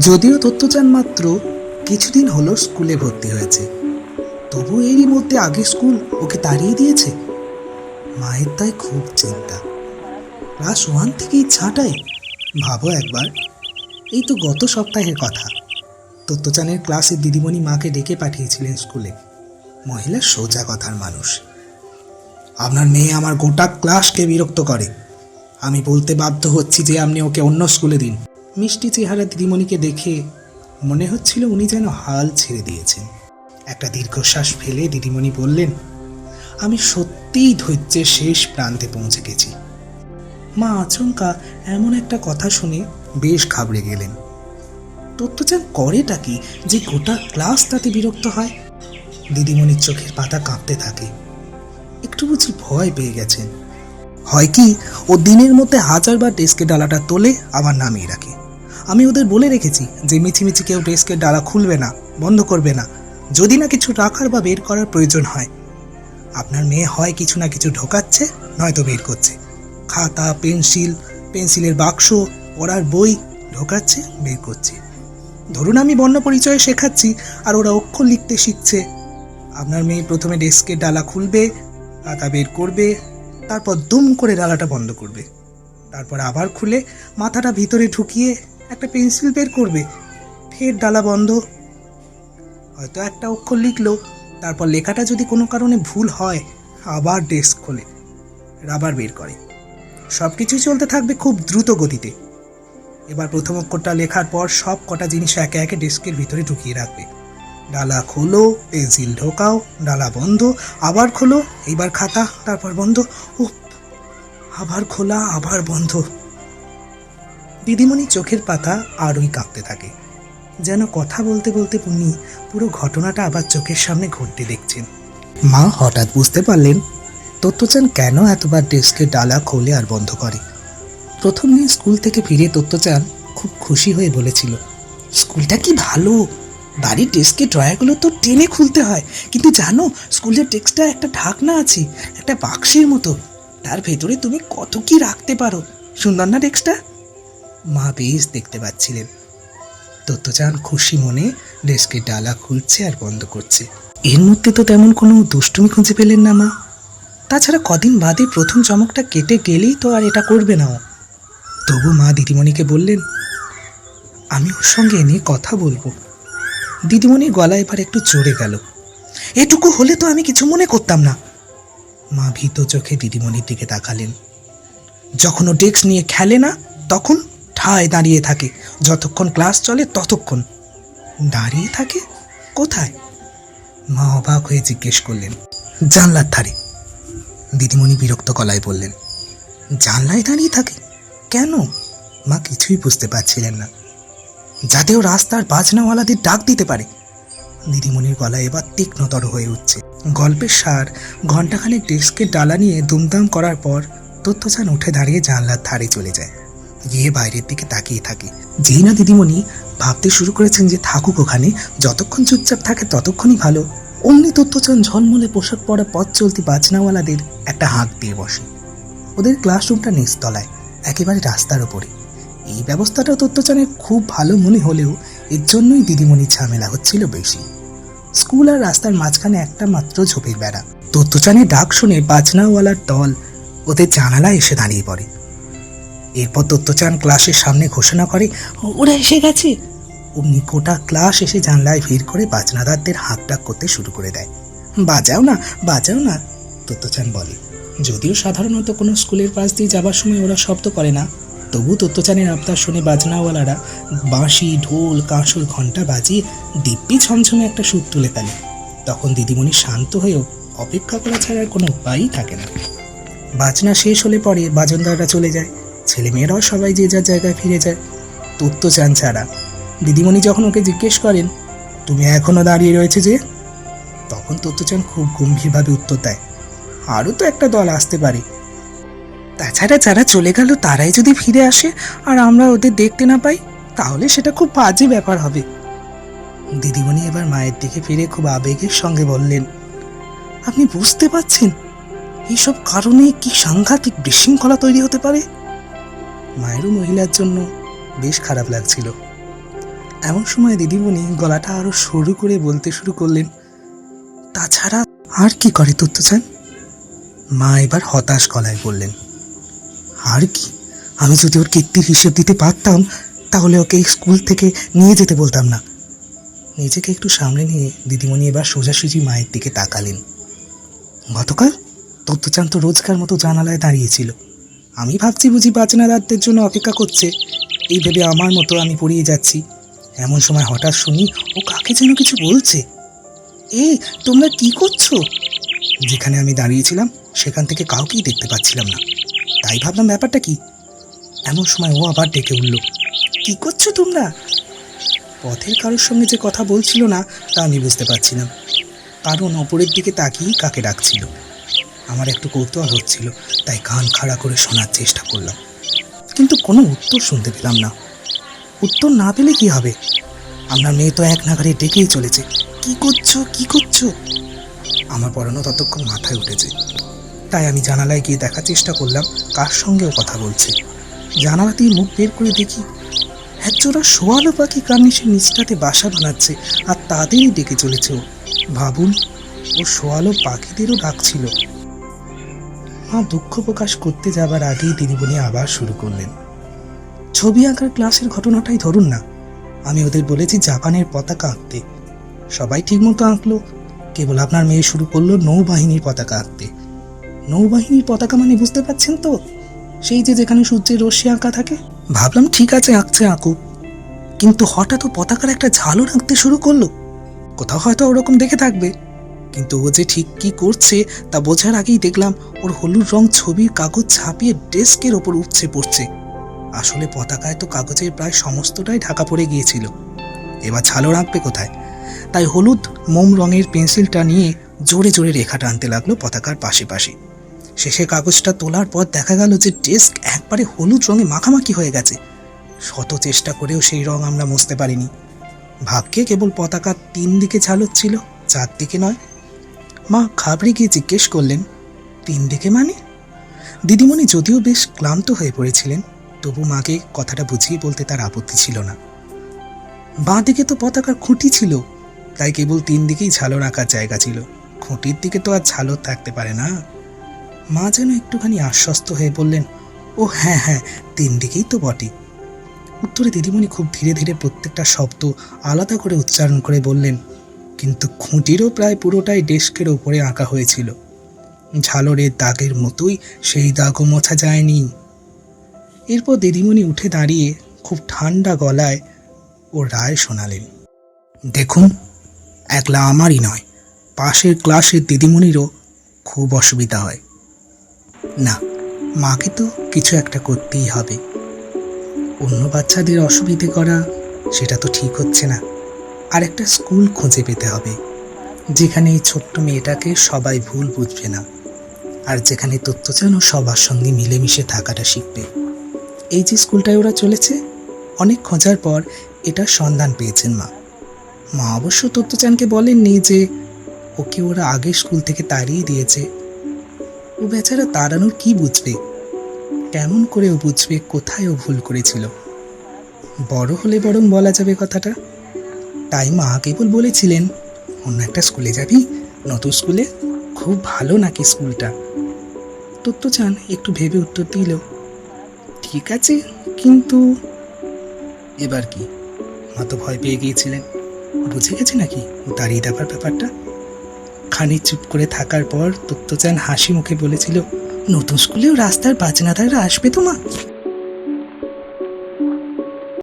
যদিও তথ্যচান মাত্র কিছুদিন হলো স্কুলে ভর্তি হয়েছে। তবু এরই মধ্যে আগে স্কুল ওকে তাড়িয়ে দিয়েছে। মায়ের তাই খুব চিন্তা। ক্লাস ওয়ান থেকেই ছাঁটাই, ভাবো একবার। এই তো গত সপ্তাহের কথা। তত্ত্বচানের ক্লাসে দিদিমণি মাকে ডেকে পাঠিয়েছিলেন স্কুলে। মহিলা সোজা কথার মানুষ। আপনার মেয়ে আমার গোটা ক্লাসকে বিরক্ত করে। আমি বলতে বাধ্য হচ্ছি যে আপনি ওকে অন্য স্কুলে দিন। মিষ্টি চেহারা দিদিমণিকে দেখে মনে হচ্ছিল উনি যেন হাল ছেড়ে দিয়েছেন। একটা দীর্ঘশ্বাস ফেলে দিদিমণি বললেন, আমি সত্যিই ধৈর্যের শেষ প্রান্তে পৌঁছে গেছি। মা আচমকা এমন একটা কথা শুনে বেশ ঘাবড়ে গেলেন। তত্ত্বচান করেটা কি যে গোটা ক্লাস তাতে বিরক্ত হয়? দিদিমণির চোখের পাতা কাঁপতে থাকে। একটু বুঝি ভয় পেয়ে গেছেন। হয় কি, ও দিনের মধ্যে হাজারবার ডেস্কের ডালাটা তোলে আবার নামিয়ে রাখে। আমি ওদের বলে রেখেছি যে মিছিমিছি কেউ ডেস্কের ডালা খুলবে না, বন্ধ করবে না। যদি না কিছু রাখার বা বের করার প্রয়োজন হয়। আপনার মেয়ে হয় কিছু না কিছু ঢোকাচ্ছে, নয়তো বের করছে। খাতা, পেন্সিল, পেন্সিলের বাক্স, পড়ার বই ঢোকাচ্ছে, বের করছে। ধরুন আমি বর্ণ পরিচয় শেখাচ্ছি আর ওরা অক্ষর লিখতে শিখছে। আপনার মেয়ে প্রথমে ডেস্কের ডালা খুলবে, খাতা বের করবে, তারপর দুম করে ডালাটা বন্ধ করবে। তারপর আবার খুলে মাথাটা ভিতরে ঢুকিয়ে একটা পেন্সিল বের করবে, ফের ডালা বন্ধ। হয়তো একটা অক্ষর লিখলো, তারপর লেখাটা যদি কোনো কারণে ভুল হয়, আবার ডেস্ক খোলে, রাবার বের করে। সব কিছুই চলতে থাকবে খুব দ্রুত গতিতে। এবার প্রথম অক্ষরটা লেখার পর সব কটা জিনিস একে একে ডেস্কের ভিতরে ঢুকিয়ে রাখবে। ডালা খোলো, পেন্সিল ঢোকাও, ডালা বন্ধ, আবার খোলো, এইবার খাতা, তারপর বন্ধ। ও আবার খোলা, আবার বন্ধ। দিদিমণি চোখের পাতা আরোই কাঁপতে থাকে। যেন কথা বলতে বলতে উনি পুরো ঘটনাটা আবার চোখের সামনে ঘটতে দেখছেন। মা, হঠাৎ বুঝতে পারলেন, তত্ত্বচান কেন এতবার ডেস্কের ডালা খোলে আর বন্ধ করে? প্রথম দিন স্কুল থেকে ফিরে তত্ত্বচান খুব খুশি হয়ে বলেছিল, স্কুলটা কি ভালো? বাড়ির ডেস্কের ড্রয়ারগুলো তো টেনে খুলতে হয়। কিন্তু জানো, স্কুলের ডেস্কটা একটা ঢাকনা আছে, একটা বাক্সের মতো। তার ভেতরে তুমি কত কি রাখতে পারো? সুন্দর না ডেস্কটা? মা বেশ দেখতে পাচ্ছিলেন। তত্ত্বচান খুশি মনে ডেস্কের ডালা খুলছে আর বন্ধ করছে। এর মধ্যে তো তেমন কোনো দুষ্টুমি খুঁজে পেলেন না মা। তাছাড়া কদিন বাদে প্রথম চমকটা কেটে গেলেই তো আর এটা করবে না ও। তবু মা দিদিমণিকে বললেন, আমি ওর সঙ্গে এ নিয়ে কথা বলব। দিদিমণির গলা এবার একটু চড়ে গেল। এটুকু হলে তো আমি কিছু মনে করতাম না। মা ভীত চোখে দিদিমণির দিকে তাকালেন। যখন ও ডেস্ক নিয়ে খেলে না, তখন ঠায় দাঁড়িয়ে থাকে? যতক্ষণ ক্লাস চলে, ততক্ষণ। দাঁড়িয়ে থাকে? কোথায়? মা অবাক হয়ে জিজ্ঞেস করলেন, জানলার ধারে। দিদিমণি বিরক্ত গলায় বললেন, জানলায় দাঁড়িয়ে থাকে? কেন? মা কিছুই বুঝতে পারছিলেন না। যাতে ও রাস্তার বাজনাওয়ালাদের ডাক দিতে পারে। দিদিমণির গলা এবার তীক্ষ্ণতর হয়ে উঠছে। গল্পের সার, ঘণ্টাখানেক ডেস্কের ডালা নিয়ে দুমদাম করার পর তথ্যচান উঠে দাঁড়িয়ে জানলার ধারে চলে যায়। গিয়ে বাইরের দিকে তাকিয়ে থাকে। যেই না দিদিমণি ভাবতে শুরু করেছেন যে থাকুক ওখানে যতক্ষণ চুপচাপ থাকে ততক্ষণই ভালো। অমনি তথ্যচান ঝলমলে পোশাক পরা পথ চলতি বাজনাওয়ালাদের একটা হাঁক দিয়ে বসে। ওদের ক্লাসরুমটা নিচতলায়, একেবারে রাস্তার ওপরে এই ব্যবস্থাটা তথ্যচানের খুব ভালো মনে হলেও এর জন্যই দিদিমণির ঝামেলা হচ্ছিল বেশি। স্কুল আর রাস্তার মাঝখানে একটা মাত্র ঝোপের বেড়া। তথ্যচানের ডাক শুনে বাজনাওয়ালার দল ওদের জানালায় এসে দাঁড়িয়ে পড়ে। এরপর দত্তচান ক্লাসের সামনে ঘোষণা করে, ওরা এসে গেছে? অমনি গোটা ক্লাস এসে জানলায় ভিড় করে বাজনাদারদের হাঁক ডাক করতে শুরু করে দেয়। বাজাও না বাজাও না দত্তচান বলে। যদিও সাধারণত কোনো স্কুলের পাশ দিয়ে যাবার সময় ওরা শব্দ করে না, তবু তত্ত্বচানের আবদার শুনে বাজনাওয়ালারা বাঁশি, ঢোল, কাঁসর, ঘণ্টা বাজিয়ে দিব্যি ছমছমে একটা সুর তুলে ফেলে। তখন দিদিমণি শান্ত হয়েও অপেক্ষা করা ছাড়া আর কোনো উপায়ই থাকে না। বাজনা শেষ হলে পরে বাজনদাররা চলে যায়। ছেলেমেয়েরাও সবাই যে যার জায়গায় ফিরে যায় তত্ত্ব চান ছাড়া। দিদিমণি যখন ওকে জিজ্ঞেস করেন, তুমি এখনও দাঁড়িয়ে রয়েছে যে? তখন তত্ত্বচান খুব গম্ভীরভাবে উত্তর দেয়, আরও তো একটা দল আসতে পারে। তাছাড়া যারা চলে গেল, তারাই যদি ফিরে আসে আর আমরা ওদের দেখতে না পাই, তাহলে সেটা খুব বাজে ব্যাপার হবে। দিদিমণি এবার মায়ের দিকে ফিরে খুব আবেগের সঙ্গে বললেন, আপনি বুঝতে পারছেন এইসব কারণে কি সাংঘাতিক বিশৃঙ্খলা তৈরি হতে পারে? মায়েরও মহিলার জন্য বেশ খারাপ লাগছিল। এমন সময় দিদিমণি গলাটা আরও সরু করে বলতে শুরু করলেন, তাছাড়া আর কি করে তথ্য চান মা এবার হতাশ গলায় বললেন, আর কি? আমি যদি ওর কীর্তির হিসেব দিতে পারতাম, তাহলে ওকে স্কুল থেকে নিয়ে যেতে বলতাম না। নিজেকে একটু সামনে নিয়ে দিদিমণি এবার সোজাসুজি মায়ের দিকে তাকালেন। গতকাল তথ্যচান তো রোজকার মতো জানালায় দাঁড়িয়েছিল। আমি ভাবছি বুঝি বাচনাদারদের জন্য অপেক্ষা করছে। এই ভেবে আমার মতো আমি পড়িয়ে যাচ্ছি। এমন সময় হঠাৎ শুনি, ও কাকে যেন কিছু বলছে? এই, তোমরা কি করছ? যেখানে আমি দাঁড়িয়েছিলাম, সেখান থেকে কাউকেই দেখতে পাচ্ছিলাম না। তাই ভাবলাম ব্যাপারটা কি? এমন সময় ও আবার ডেকে উঠল, কি করছ তোমরা? পথের কারোর সঙ্গে যে কথা বলছিল না, তা আমি বুঝতে পারছিলাম। কারণ অপরের দিকে তাকিয়েই কাকে ডাকছিল। আমার একটু কৌতূহল হচ্ছিল, তাই কান খাড়া করে শোনার চেষ্টা করলাম। কিন্তু কোনো উত্তর শুনতে পেলাম না। উত্তর না পেলে কি হবে? আমরা মেয়ে তো এক নাগারে ডেকেই চলেছে। কি করছ? কি করছ? আমার পড়ানো ততক্ষণ মাথায় উঠেছে। তাই আমি জানালায় গিয়ে দেখার চেষ্টা করলাম, কার সঙ্গেও কথা বলছে। জানালা দিয়ে মুখ বের করে দেখি, একজোড়া শোয়ালো পাখি কামিসের নিচটাতে বাসা বানাচ্ছে আর তাদেরই ডেকে চলেছে ও। ভাবুন ও শোয়ালো পাখিদেরও ডাকছিল। মা দুঃখ প্রকাশ করতে যাবার আগেই দিদিমণি আবার শুরু করলেন। ছবি আঁকার ক্লাসের ঘটনাটাই ধরুন না। আমি ওদের বলেছি জাপানের পতাকা আঁকতে। সবাই ঠিকমতো আঁকলো। কেবল আপনার মেয়ে শুরু করল নৌবাহিনীর পতাকা আঁকতে। নৌবাহিনীর পতাকা মানে বুঝতে পারছেন তো? সেই যে যেখানে সূর্যের রশ্মি আঁকা থাকে। ভাবলাম ঠিক আছে, আঁকছে, আঁকুক। কিন্তু হঠাৎ ও পতাকার একটা ঝালর আঁকতে শুরু করল। কোথাও হয়তো ওরকম দেখে থাকবে। কিন্তু ও যে ঠিক কি করছে তা বোঝার আগেই দেখলাম ওর হলুদ রং ছবির কাগজ ছাপিয়ে ডেস্কের ওপর উপচে পড়ছে। আসলে পতাকায় তো কাগজের প্রায় সমস্তটাই ঢাকা পড়ে গিয়েছিল। এবার ঝালর আঁকবে কোথায়? তাই হলুদ, মোম রঙের পেন্সিলটা নিয়ে জোরে জোরে রেখা টানতে লাগল পতাকার পাশে পাশে শেষে কাগজটা তোলার পর দেখা গেল যে ডেস্ক একবারে হলুদ রঙে মাখামাখি হয়ে গেছে। শত চেষ্টা করেও সেই রং আমরা মুছতে পারিনি। ভাগ্যে কেবল পতাকা তিন দিকে ঝালচ্ছিল চার দিকে নয় মা ঘাবড়ে গিয়ে জিজ্ঞেস করলেন, তিন দিকে মানে? দিদিমণি যদিও বেশ ক্লান্ত হয়ে পড়েছিলেন, তবু মাকে কথাটা বুঝিয়ে বলতে তার আপত্তি ছিল না। বাঁ দিকে তো পতাকার খুঁটি ছিল, তাই কেবল তিন দিকেই ঝালর আঁকার জায়গা ছিল। খুঁটির দিকে তো আর ঝালর থাকতে পারে না। মা যেন একটুখানি আশ্বস্ত হয়ে বললেন, ও হ্যাঁ হ্যাঁ তিন দিকেই তো বটে। উত্তরে দিদিমণি খুব ধীরে ধীরে প্রত্যেকটা শব্দ আলাদা করে উচ্চারণ করে বললেন কিন্তু খুঁটিরও প্রায় পুরোটাই ডেস্কের ওপরে আঁকা হয়েছিল। ঝালরের দাগের মতোই সেই দাগও মোছা যায়নি। এরপর দিদিমণি উঠে দাঁড়িয়ে খুব ঠান্ডা গলায় ও রায় শোনালেন, দেখুন, একলা আমারই নয়, পাশের ক্লাসের দিদিমণিরও খুব অসুবিধা হয়। না, মাকে তো কিছু একটা করতেই হবে। অন্য বাচ্চাদের অসুবিধে করা সেটা তো ঠিক হচ্ছে না। আর একটা স্কুল খুঁজে পেতে হবে, যেখানে এই ছোট্ট মেয়েটাকে সবাই ভুল বুঝবে না, আর যেখানে তথ্যচানও সবার সঙ্গে মিলেমিশে থাকাটা শিখবে। এই যে স্কুলটায় ওরা চলেছে, অনেক খোঁজার পর এটার সন্ধান পেয়েছেন মা। মা অবশ্য তথ্যচানকে বলেননি যে ওকে ওরা আগে স্কুল থেকে তাড়িয়ে দিয়েছে। ও বেচারা তাড়ানোর কি বুঝবে? কেমন করে ও বুঝবে, কোথায় ও ভুল করেছিল? বড় হলে বরং বলা যাবে কথাটা। তাই মা কেবল বলেছিলেন, অন্য একটা স্কুলে যাবি? নতুন স্কুলে? খুব ভালো নাকি স্কুলটা? তোর তো চান একটু ভেবে উত্তর দিল, ঠিক আছে, কিন্তু এবার কি? মা তো ভয় পেয়ে গিয়েছিলেন। বুঝে গেছে নাকি দাঁড়িয়ে দেবার ব্যাপারটা? খানিক চুপ করে থাকার পর তত্ত্বচান হাসি মুখে বলেছিল, নতুন স্কুলেও রাস্তার বাজনাদাররা আসবে তো মা?